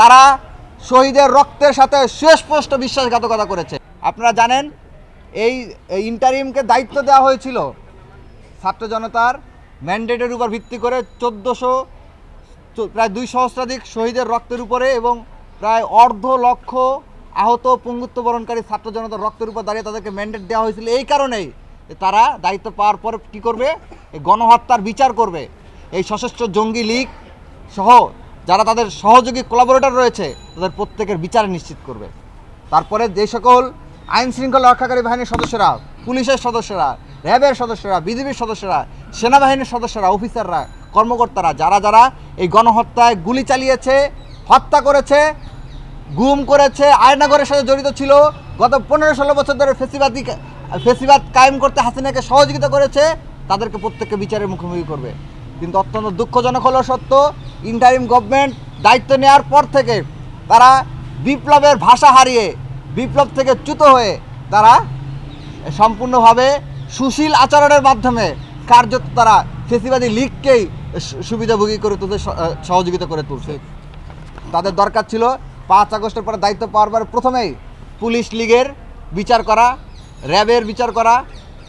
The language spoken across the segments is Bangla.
তারা শহীদের রক্তের সাথে সুস্পষ্ট বিশ্বাসঘাতকতা করেছে। আপনারা জানেন, এই ইন্টারিমকে দায়িত্ব দেওয়া হয়েছিল ছাত্র জনতার ম্যান্ডেটের উপর ভিত্তি করে চোদ্দোশো প্রায় দুই সহস্রাধিক শহীদের রক্তের উপরে এবং প্রায় অর্ধ লক্ষ আহত পঙ্গুত্ব বরণকারী ছাত্র জনতার রক্তের উপর দাঁড়িয়ে তাদেরকে ম্যান্ডেট দেওয়া হয়েছিল। এই কারণেই তারা দায়িত্ব পাওয়ার পর কী করবে? গণহত্যার বিচার করবে। এই সশস্ত্র জঙ্গি লীগ সহ যারা তাদের সহযোগী কোলাবোরেটর রয়েছে, তাদের প্রত্যেকের বিচার নিশ্চিত করবে। তারপরে যে সকল আইন শৃঙ্খলা রক্ষাকারী বাহিনীর সদস্যরা, পুলিশের সদস্যরা, র্যাবের সদস্যরা, বিজিবির সদস্যরা, সেনাবাহিনীর সদস্যরা, অফিসাররা, কর্মকর্তারা, যারা যারা এই গণহত্যায় গুলি চালিয়েছে, হত্যা করেছে, গুম করেছে, আয়নাগরের সাথে জড়িত ছিল, গত পনেরো ষোলো বছর ধরে ফেসিবাদী ফেসিবাদ কায়েম করতে হাসিনাকে সহযোগিতা করেছে, তাদেরকে প্রত্যেককে বিচারের মুখোমুখি করবে। কিন্তু অত্যন্ত দুঃখজনক হলো সত্য ইন্টারিম গভর্নমেন্ট দায়িত্ব নেওয়ার পর থেকে তারা বিপ্লবের ভাষা হারিয়ে, বিপ্লব থেকে চ্যুত হয়ে তারা সম্পূর্ণভাবে সুশীল আচরণের মাধ্যমে কার্যত তারা ফেসিবাদী লীগকেই সুবিধাভোগী করে তুলতে সহযোগিতা করে তুলছে। তাদের দরকার ছিল পাঁচ আগস্টের পরে দায়িত্ব পাওয়ার পরে প্রথমেই পুলিশ লীগের বিচার করা, র্যাবের বিচার করা,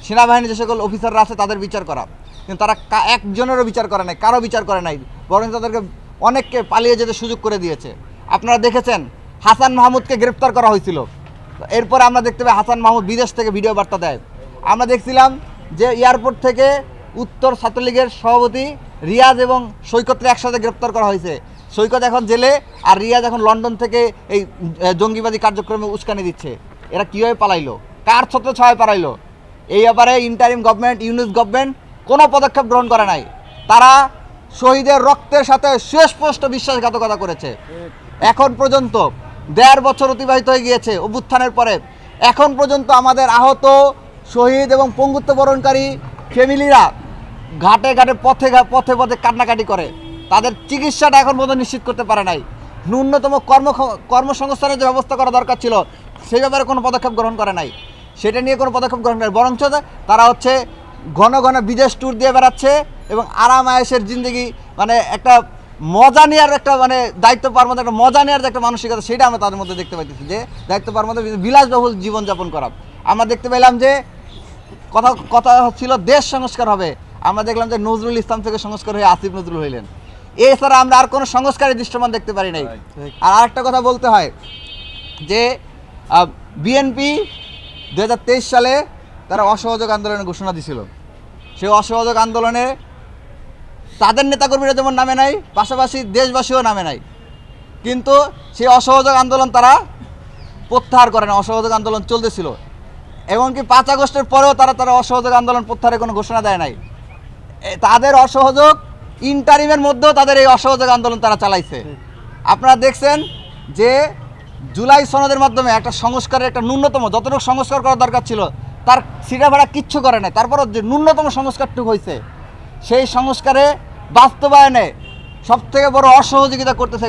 সেনাবাহিনীর যে সকল অফিসাররা আছে তাদের বিচার করা। কিন্তু তারা একজনেরও বিচার করে নাই কারও বিচার করে নাই, বরং তাদেরকে অনেককে পালিয়ে যেতে সুযোগ করে দিয়েছে। আপনারা দেখেছেন, হাসান মাহমুদকে গ্রেপ্তার করা হয়েছিল। এরপরে আমরা দেখতে পাই হাসান মাহমুদ বিদেশ থেকে ভিডিও বার্তা দেয়। আমরা দেখছিলাম যে এয়ারপোর্ট থেকে উত্তর ছাত্রলীগের সভাপতি রিয়াজ এবং সৈকতকে একসাথে গ্রেপ্তার করা হয়েছে। সৈকত এখন জেলে, আর রিয়াজ এখন লন্ডন থেকে এই জঙ্গিবাদী কার্যক্রমে উস্কানি দিচ্ছে। এরা কীভাবে পালাইলো? কার ছত্র ছয় পালাইলো? এই ব্যাপারে ইন্টারিম গভর্নমেন্ট ইউনিস গভর্নমেন্ট কোনো পদক্ষেপ গ্রহণ করে নাই। তারা শহীদের রক্তের সাথে সুস্পষ্ট বিশ্বাসঘাতকতা করেছে। এখন পর্যন্ত দেড় বছর অতিবাহিত হয়ে গিয়েছে অভ্যুত্থানের পরে। এখন পর্যন্ত আমাদের আহত, শহীদ এবং পঙ্গুত্ব বরণকারী ফ্যামিলিরা ঘাটে ঘাটে, পথে পথে পথে কান্নাকাটি করে। তাদের চিকিৎসাটা এখন পর্যন্ত নিশ্চিত করতে পারে নাই। ন্যূনতম কর্ম কর্মসংস্থানের যে ব্যবস্থা করা দরকার ছিল, সেই ব্যাপারে কোনো পদক্ষেপ গ্রহণ করে নাই। সেটা নিয়ে কোনো পদক্ষেপ গ্রহণ করে বরঞ্চ তারা হচ্ছে ঘন ঘন বিদেশ ট্যুর দিয়ে বেড়াচ্ছে এবং আরাম আয়েসের জিন্দগি মানে একটা মজা নেওয়ার একটা মানে দায়িত্ব পাওয়ার মধ্যে একটা মজা নেওয়ার যে একটা মানসিকতা সেটা আমরা তাদের মধ্যে দেখতে পাইতেছি যে দায়িত্ব পাওয়ার মধ্যে বিলাসবহুল জীবনযাপন করা। আমরা দেখতে পেলাম যে কথা কথা ছিল দেশ সংস্কার হবে। আমরা দেখলাম যে নজরুল ইসলাম থেকে সংস্কার হয়ে আসিফ নজরুল হইলেন। এছাড়া আমরা আর কোনো সংস্কারের দৃশ্যমান দেখতে পারি নাই। আর আরেকটা কথা বলতে হয় যে বিএনপি দুহাজার তেইশ সালে তারা অসহযোগ আন্দোলনের ঘোষণা দিছিল। সেই অসহযোগ আন্দোলনে তাদের নেতাকর্মীরা যেমন নামে নাই, পাশাপাশি দেশবাসীও নামে নাই। কিন্তু সেই অসহযোগ আন্দোলন তারা প্রত্যাহার করে না অসহযোগ আন্দোলন চলতেছিল। এমনকি পাঁচ আগস্টের পরেও তারা তারা অসহযোগ আন্দোলন প্রত্যাহারের কোনো ঘোষণা দেয় নাই। তাদের অসহযোগ ইন্টারিমের মধ্যেও তাদের এই অসহযোগ আন্দোলন তারা চালাইছে। আপনারা দেখছেন যে জুলাই সনদের মাধ্যমে একটা সংস্কারের একটা ন্যূনতম, যতটুকু সংস্কার করা দরকার ছিল তার সিটা ভাড়া কিচ্ছু করে নাই। তারপরও যে ন্যূনতম সংস্কারটুকু হয়েছে সেই সংস্কারে বাস্তবায়নে সব থেকে বড় অসহযোগিতা করতেছে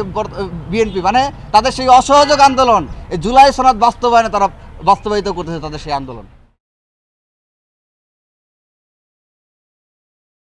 বিএনপি। মানে তাদের সেই অসহযোগ আন্দোলন, এই জুলাই সনদ বাস্তবায়নে তারা বাস্তবায়িত করতেছে তাদের সেই আন্দোলন।